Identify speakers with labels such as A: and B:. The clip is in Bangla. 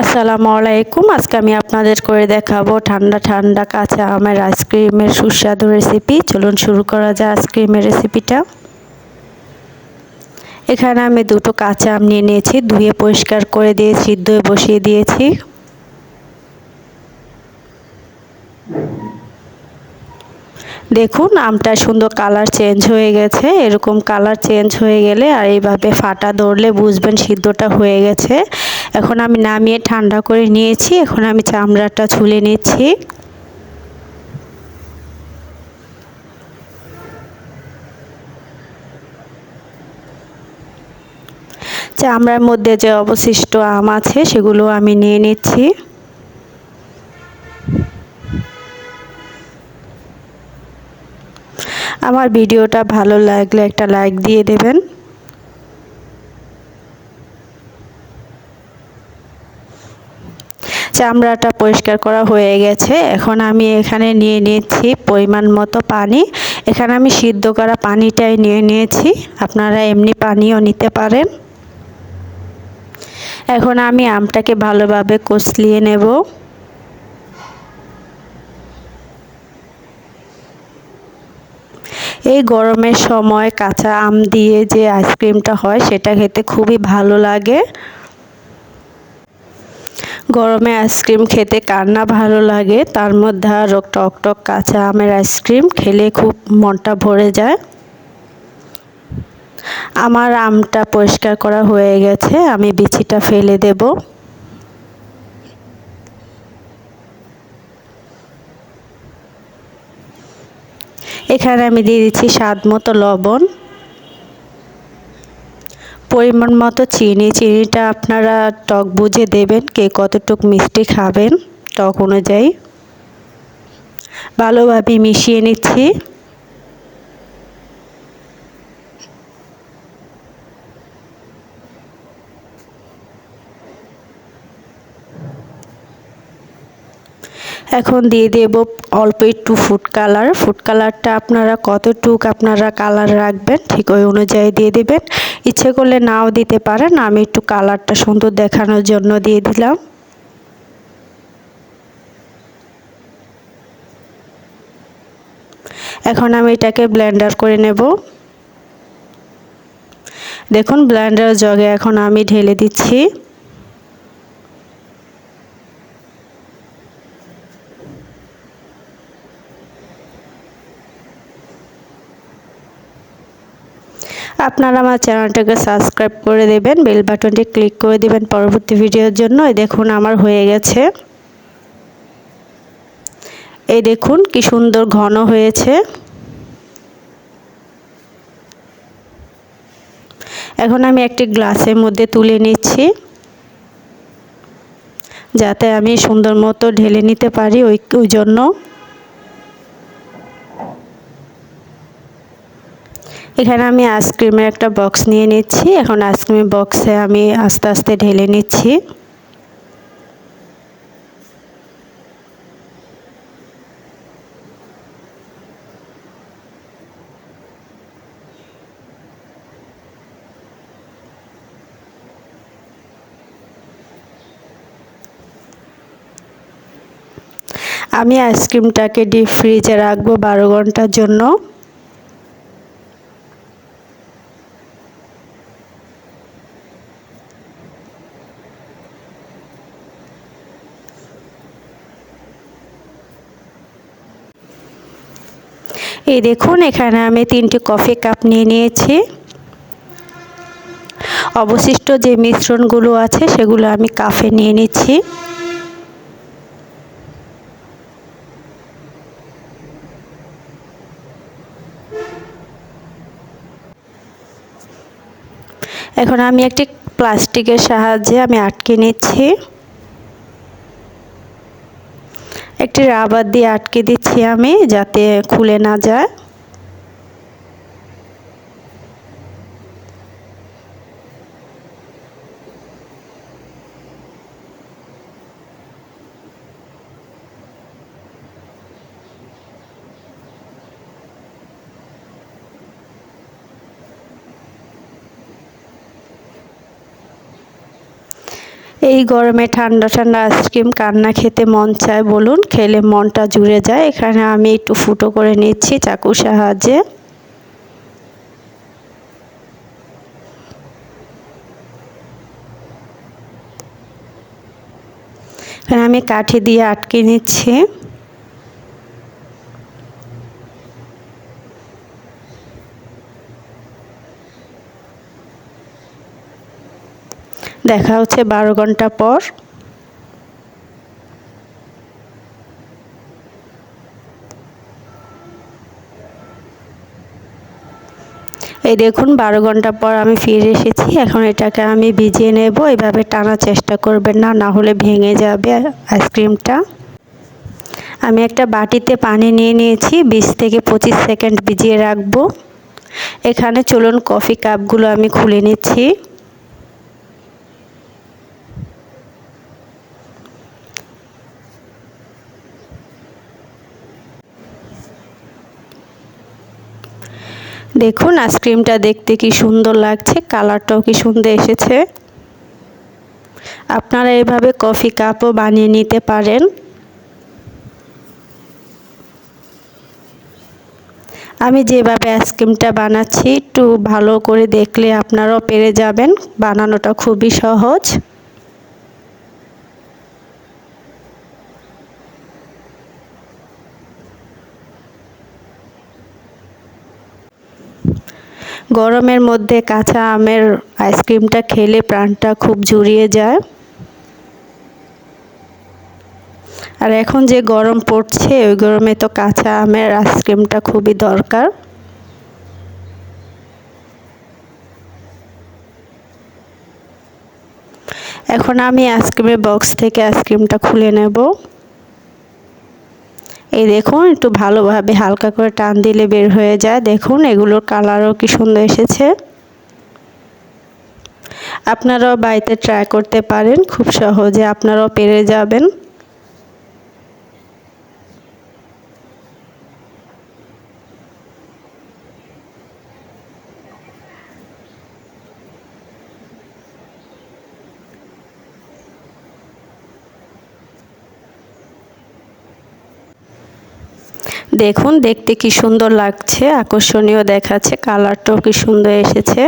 A: আসসালামু আলাইকুম। আজকে আমি আপনাদের করে দেখাবো ঠান্ডা ঠান্ডা কাঁচা আমের আইসক্রিমের সুস্বাদু রেসিপি চলুন শুরু করা যায় আইসক্রিমের রেসিপিটা এখানে আমি দুটো কাঁচা আম নিয়ে নিয়েছি, ধুয়ে পরিষ্কার করে দিয়ে, সিদ্ধ বসিয়ে দিয়েছি। দেখুন, আমটা সুন্দর কালার চেঞ্জ হয়ে গেছে। এরকম কালার চেঞ্জ হয়ে গেলে আর এইভাবে ফাটা ধরলে বুঝবেন সিদ্ধটা হয়ে গেছে। এখন আমি নামিয়ে ঠান্ডা করে নিয়েছি। এখন আমি চামড়াটা ছুলে নিচ্ছি। চামড়ার মধ্যে যে অবশিষ্ট আম আছে, সেগুলো আমি নিয়ে নিচ্ছি। আমার ভিডিওটা ভালো লাগলে একটা লাইক দিয়ে দেবেন। চামড়াটা পরিষ্কার করা হয়ে গেছে। এখন আমি এখানে নিয়ে নিয়েছি পরিমাণ মতো পানি। এখানে আমি সিদ্ধ করা পানিটাই নিয়ে নিয়েছি। আপনারা এমনি পানিও নিতে পারেন। এখন আমি আমটাকে ভালোভাবে কষলিয়ে নেব। এই গরমের সময় কাঁচা আম দিয়ে যে আইসক্রিমটা হয়, সেটা খেতে খুবই ভালো লাগে। গরমে আইসক্রিম খেতে কার না ভালো লাগে, তার মধ্যে আরও টক টক কাঁচা আমের আইসক্রিম খেলে খুব মনটা ভরে যায়। আমার আমটা পরিষ্কার করা হয়ে গেছে, আমি বিচিটা ফেলে দেব। এখানে আমি দিয়ে দিচ্ছি স্বাদ মতো লবণ। পরিমাণ মতো চিনি, চিনিটা আপনারা টক বুঝে দেবেন কে কতটুক মিষ্টি খাবেন টক অনুযায়ী। ভালোভাবে মিশিয়ে নিচ্ছি। এখন দিয়ে দেব অল্প একটু ফুড কালার ফুড কালারটা আপনারা কতটুক আপনারা কালার রাখবেন, ঠিক ওই অনুযায়ী দিয়ে দেবেন। ইচ্ছে করলে নাও দিতে পারেন, আমি একটু কালারটা সুন্দর দেখানোর জন্য দিয়ে দিলাম। এখন আমি এটাকে ব্লেন্ডার করে নেব। দেখুন ব্লেন্ডার জগে এখন আমি ঢেলে দিচ্ছি। আপনারা আমার চ্যানেলটাকে সাবস্ক্রাইব করে দেবেন, বেল বাটনটি ক্লিক করে দেবেন পরবর্তী ভিডিওর জন্য। এই দেখুন, আমার হয়ে গেছে। এই দেখুন, কি সুন্দর ঘন হয়েছে। এখন আমি একটি গ্লাসের মধ্যে তুলে নিচ্ছি, যাতে আমি সুন্দর মতো ঢেলে নিতে পারি ওই ওই জন্য। এখানে আমি আইসক্রিমের একটা বক্স নিয়ে নিচ্ছি। এখন আইসক্রিমের বক্সে আমি আস্তে আস্তে ঢেলে নিচ্ছি। আমি আইসক্রিমটাকে ডিপ ফ্রিজে রাখব বারো ঘণ্টার জন্য। এই দেখুন, এখানে আমি তিনটি কফি কাপ নিয়ে নিয়েছি। অবশিষ্ট যে মিশ্রণগুলো আছে, সেগুলো আমি কাফে নিয়ে নিচ্ছি। এখন আমি একটি প্লাস্টিকের সাহায্যে আমি আটকে নিচ্ছি। একটি রাবার দিয়ে আটকে দিচ্ছি আমি যাতে খুলে না যায়। এই গরমে ঠান্ডা ঠান্ডা আইসক্রিম কান্না খেতে মন চায়, বলুন। খেলে মনটা জুড়ে যায়। এখানে আমি একটু ফুটো করে নিচ্ছি চাকুর সাহায্যে। এখানে আমি কাঠি দিয়ে আটকে নিচ্ছি। দেখা হচ্ছে বারো ঘণ্টা পর। এই দেখুন, বারো ঘণ্টা পর আমি ফিরে এসেছি। এখন এটাকে আমি ভিজিয়ে নেব। এভাবে টানার চেষ্টা করবেন না না হলে ভেঙে যাবে আইসক্রিমটা। আমি একটা বাটিতে পানি নিয়ে নিয়েছি। বিশ থেকে পঁচিশ সেকেন্ড ভিজিয়ে রাখব। এখানে চলুন, কফি কাপগুলো আমি খুলে নিচ্ছি। দেখুন আইসক্রিমটা দেখতে কি সুন্দর লাগছে, কালারটাও কি সুন্দর এসেছে। আপনারা এভাবে কফি কাপও বানিয়ে নিতে পারেন। আমি যেভাবে আইসক্রিমটা বানাচ্ছি, একটু ভালো করে দেখলে আপনারাও পেরে যাবেন। বানানোটা খুবই সহজ। গরমের মধ্যে কাঁচা আমের আইসক্রিমটা খেলে প্রাণটা খুব জুড়িয়ে যায়। আর এখন যে গরম পড়ছে, ওই গরমে তো কাঁচা আমের আইসক্রিমটা খুবই দরকার। এখন আমি আইসক্রিমের বক্স থেকে আইসক্রিমটা খুলে নেব। এই দেখুন, একটু ভালোভাবে হালকা করে টান দিলে বের হয়ে যায়। দেখুন, এগুলোর কালারও কি সুন্দর এসেছে। আপনারাও বাড়িতে ট্রাই করতে পারেন, খুব সহজে আপনারাও পেরে যাবেন। দেখুন দেখতে কি সুন্দর লাগছে আকর্ষণীয় দেখাচ্ছে কালারটাও কি সুন্দর এসেছে।